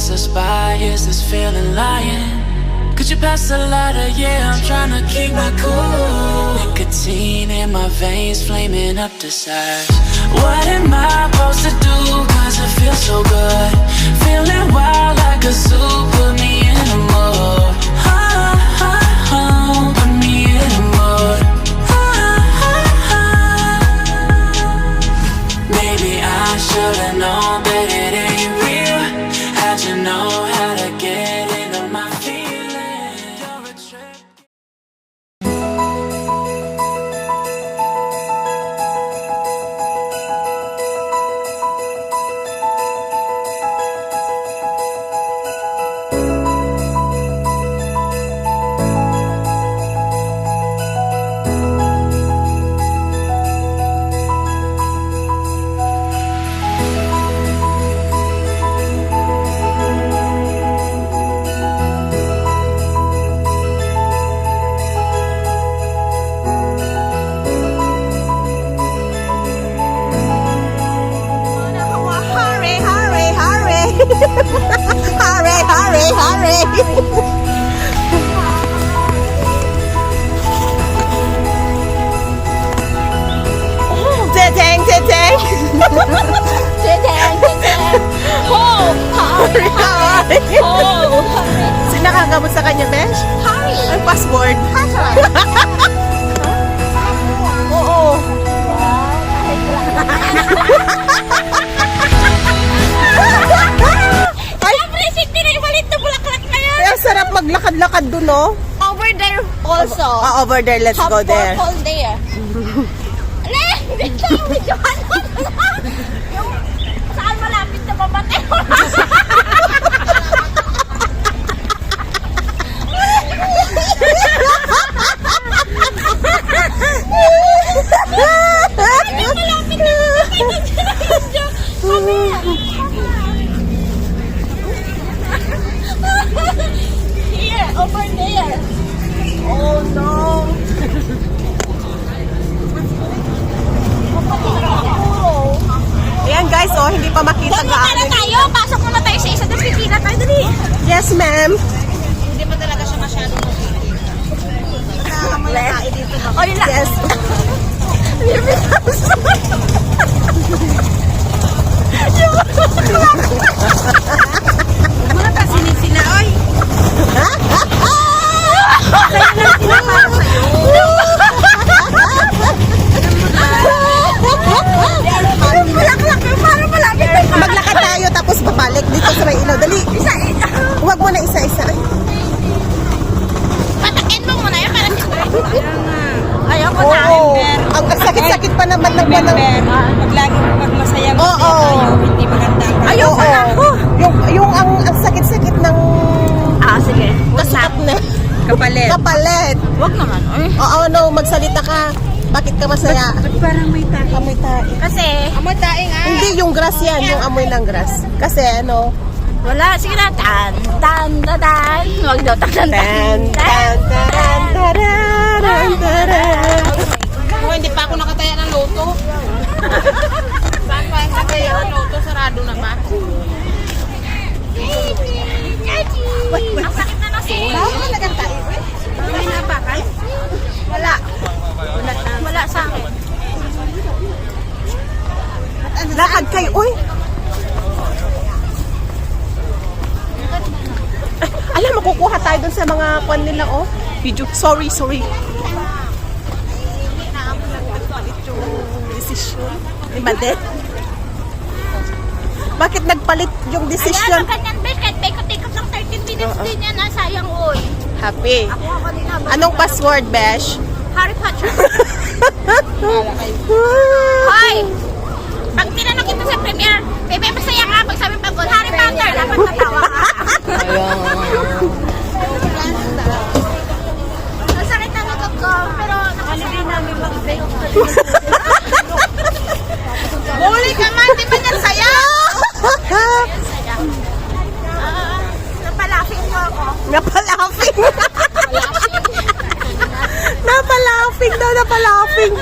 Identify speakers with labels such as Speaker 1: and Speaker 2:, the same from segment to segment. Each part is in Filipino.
Speaker 1: pass us by? Is this feeling lying? Could you pass the lighter? Yeah, I'm trying to keep my cool. Nicotine in my veins, flaming up desires. What am I supposed to do? Cause it feels so good. Feeling wild like a zoo, put me in a mood. Ah, put me in a mood. Maybe I should've known that it ain't real.
Speaker 2: Maglakad-lakad dun, no?
Speaker 3: Over there also.
Speaker 2: Ah, over there. Let's
Speaker 3: Have
Speaker 2: go there.
Speaker 3: purple there. Hindi ka yung na. Yung saan malapit na mamatay. malapit na mamatay. Come here. Here, over there.
Speaker 2: Oh, no. Ayan, guys, oh, hindi pa makita
Speaker 3: Doon muna
Speaker 2: gaano.
Speaker 3: tayo. Pasok muna tayo sa isa. Tapos pipila tayo. Dali.
Speaker 2: Yes, ma'am.
Speaker 3: Hindi pa talaga siya masyadong
Speaker 2: Oh, yun lang. Yes.
Speaker 3: Mga
Speaker 2: sakit-sakit pa naman ng
Speaker 4: Remember,
Speaker 2: walang...
Speaker 4: pag lagi pag masaya masaya tayo, hindi maganda
Speaker 2: Ayoko na. Yung, yung ang, ang sakit-sakit ng
Speaker 3: Ah, sige.
Speaker 2: kasukat na
Speaker 4: kapalit.
Speaker 2: kapalit.
Speaker 3: Huwag naman. Ay.
Speaker 2: Oo, no, magsalita ka. Bakit ka masaya?
Speaker 4: Ba't parang may tayo?
Speaker 2: Amoy tayo.
Speaker 3: Kasi,
Speaker 4: Amoy taing ah.
Speaker 2: Hindi, yung grass yan, yung amoy ng grass. Kasi ano,
Speaker 3: wala. Sige na. Tan, tan, tan, tan. Huwag daw tan, tan,
Speaker 2: tan, tan, taran, taran, taran.
Speaker 4: Oh, hindi pa ako nakataya ng loto. Saan pa yung nakataya ng loto? Sarado na ba?
Speaker 3: Ang sakit na nasi.
Speaker 4: talagang tayo eh. May nabakan?
Speaker 3: Wala. Wala sa akin.
Speaker 2: Lakad kayo, uy! Alam mo, kukuha tayo dun sa mga kwan nila, oh. Video. Sorry, sorry. Desisyon. Di ba, de? Bakit nagpalit yung
Speaker 3: Ayan,
Speaker 2: desisyon?
Speaker 3: ang ganyan, Besh. Kahit paikot-ikot lang 13 minutes din yan. ah, Sayang, oy.
Speaker 2: Happy.
Speaker 3: Ako ako din habang...
Speaker 2: Anong password, Besh?
Speaker 3: Harry Potter. Hoy! Pag tinanong kita sa premiere, bebe, masaya ka pag sabi pagod, Harry Potter, dapat natawa ka. Ang sakit na likod ko, pero nakaligay namin mag-bake.
Speaker 4: Huli ka man, di ba yan saya?
Speaker 3: Saya. Ah, napalafing mo ako.
Speaker 2: Napalafing. napalafing daw, napalafing.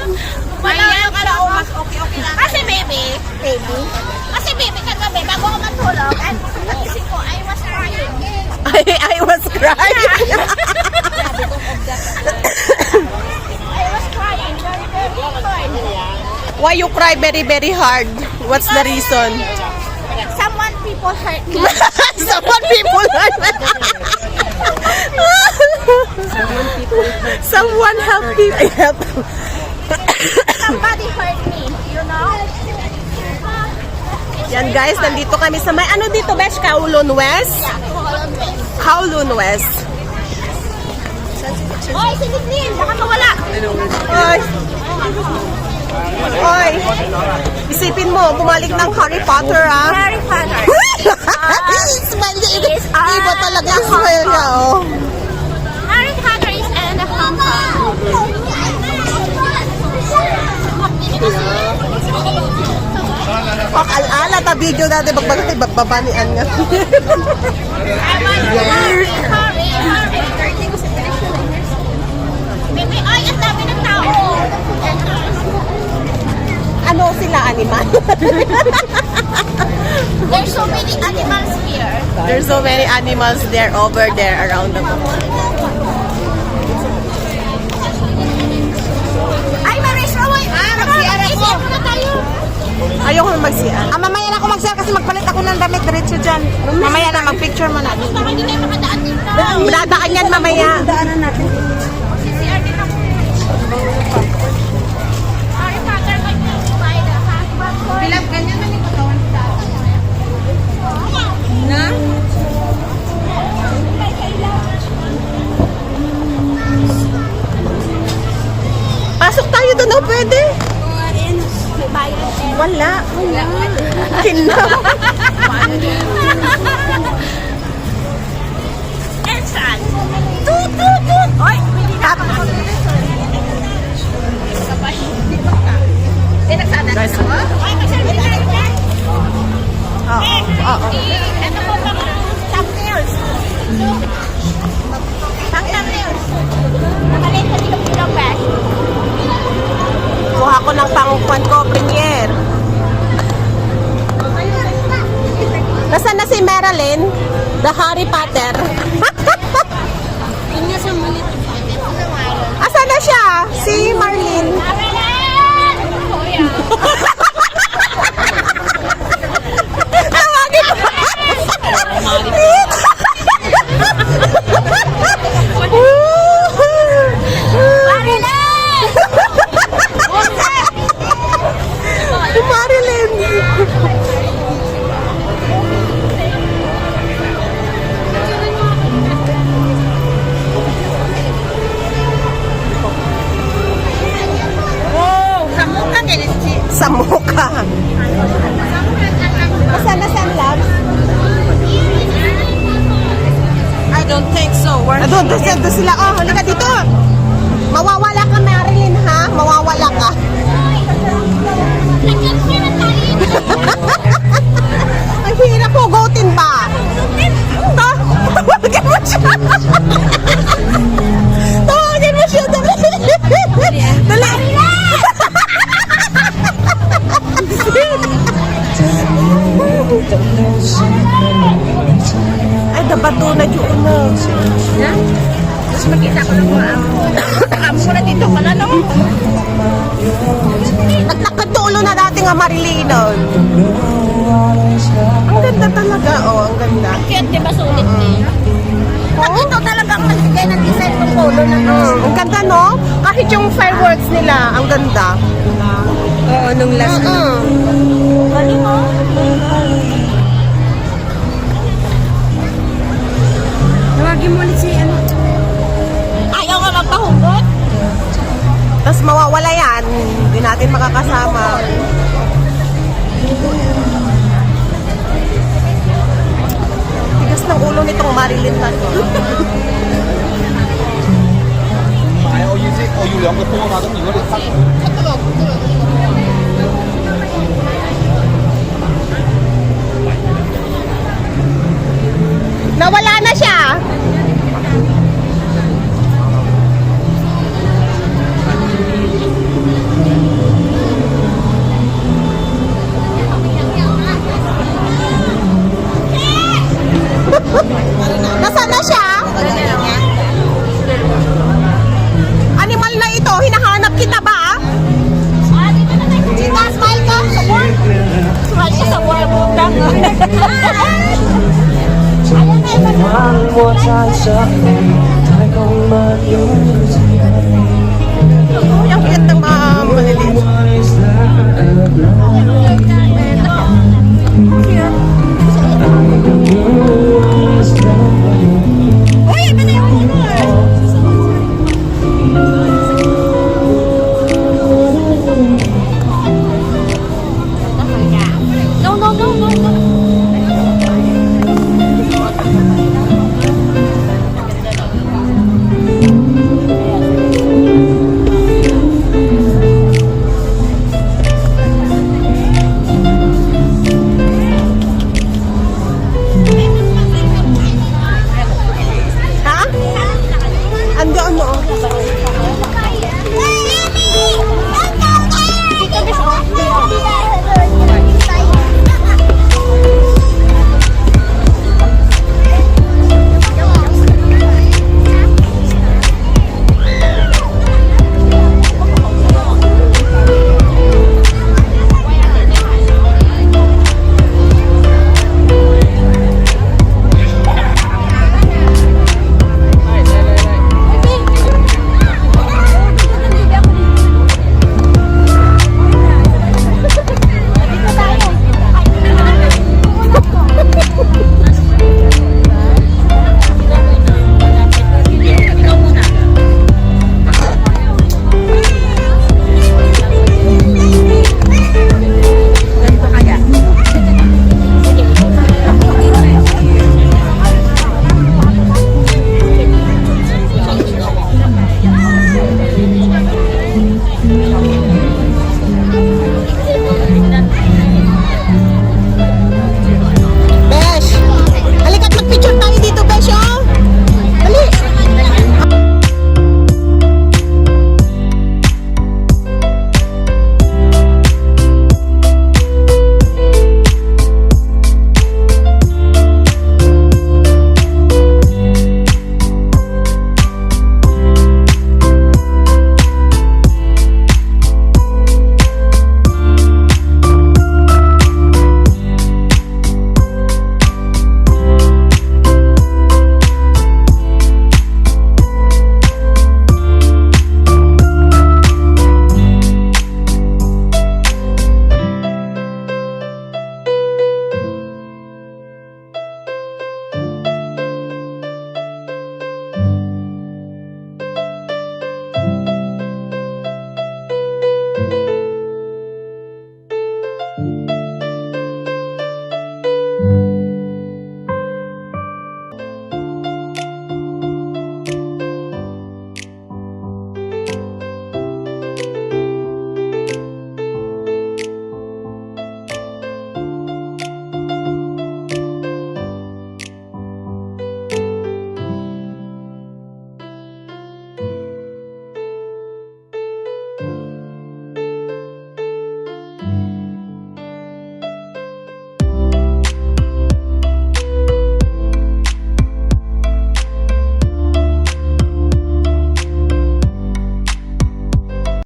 Speaker 3: Ayan, pero mas okay-okay lang. Kasi baby,
Speaker 2: Baby.
Speaker 3: kasi baby kagabi, bago ako matulog, ay, pagising ko, I was
Speaker 2: I was crying.
Speaker 3: I was crying very, very hard.
Speaker 2: Why you cry very, very hard? What's the reason?
Speaker 3: Someone people hurt me.
Speaker 2: Someone people Someone help people. Help.
Speaker 3: Somebody hurt me, you know?
Speaker 2: Yan guys, nandito kami sa may ano dito, Besh? Kowloon West? Kowloon West.
Speaker 3: Oy, si Nitin, baka mawala.
Speaker 2: Oy. Isipin mo, bumalik ng Harry Potter, ah.
Speaker 3: Harry Potter.
Speaker 2: Smile niya. Iba,
Speaker 3: ah,
Speaker 2: talaga yung smile niya, oh.
Speaker 3: Harry Potter is in the Hong Kong.
Speaker 2: Pak alala ta video dati bagbagay bagbabanian nga.
Speaker 3: I want Harry, Harry, Harry. Baby, ay, ang dami ng tao.
Speaker 2: ano sila animal?
Speaker 3: There's so many animals here.
Speaker 2: There's so many animals there over there around the world.
Speaker 3: Ay, Maris, away. Ah, mag-CR ako. na.
Speaker 2: Ayoko na mag-CR.
Speaker 4: Ah, mamaya na ako mag-share kasi magpalit ako ng damit diretso dyan. Mamaya na, mag-picture mo na.
Speaker 3: Baka hindi tayo makadaan dito.
Speaker 2: Dadaan yan mamaya.
Speaker 3: CCR din ako.
Speaker 4: Bilang ganyan man yung katawan sa Na?
Speaker 2: Pasok tayo doon, oh, pwede.
Speaker 3: Din.
Speaker 2: Wala. Kina.
Speaker 3: Ensan. Tut, tut, tut. Oy, hindi na ako. Eh, nagsana
Speaker 2: Guys,
Speaker 3: Ay, magsalita ka rin.
Speaker 2: Oo. Oo.
Speaker 3: Ano po bang thumbnails? Pang thumbnails. Nakalit ka dito bilang bag.
Speaker 2: Kuha ko ng pangkuan ko. Nasaan na si Marilyn? The Harry Potter.
Speaker 3: Yun.
Speaker 2: Asan na siya? Si Marlene.
Speaker 3: Marilyn! Kuya.
Speaker 2: Tawagin mo.
Speaker 3: Marilyn!
Speaker 4: Don't think so. Where
Speaker 2: Ah, doon, doon, sila- doon sila. Oh, halika dito. Mawawala ka, Marilyn, ha? Mawawala ka. Ang hirap po, gotin ba? Ta, tawagin mo siya. tawagin mo siya, dali. Dali. Ay, dabato na yun na.
Speaker 3: Tapos makita ko lang mga amo. Amo ko na dito ka na, no?
Speaker 2: Nagtakatulo na dati nga Marilinon. Ang ganda talaga, oh. Ang ganda.
Speaker 3: Cute, di ba sulit din? Pag ito talagang nagbigay ng design ng polo na no.
Speaker 2: Mm, ang ganda, no? Kahit yung fireworks nila, ang ganda.
Speaker 4: Oo, nung last
Speaker 2: Mm.
Speaker 3: Galing mo.
Speaker 2: mawawala yan, hindi natin makakasama. Tigas ng ulo nitong Marilyn
Speaker 5: Tanto.
Speaker 2: Nawala na siya.
Speaker 3: 我在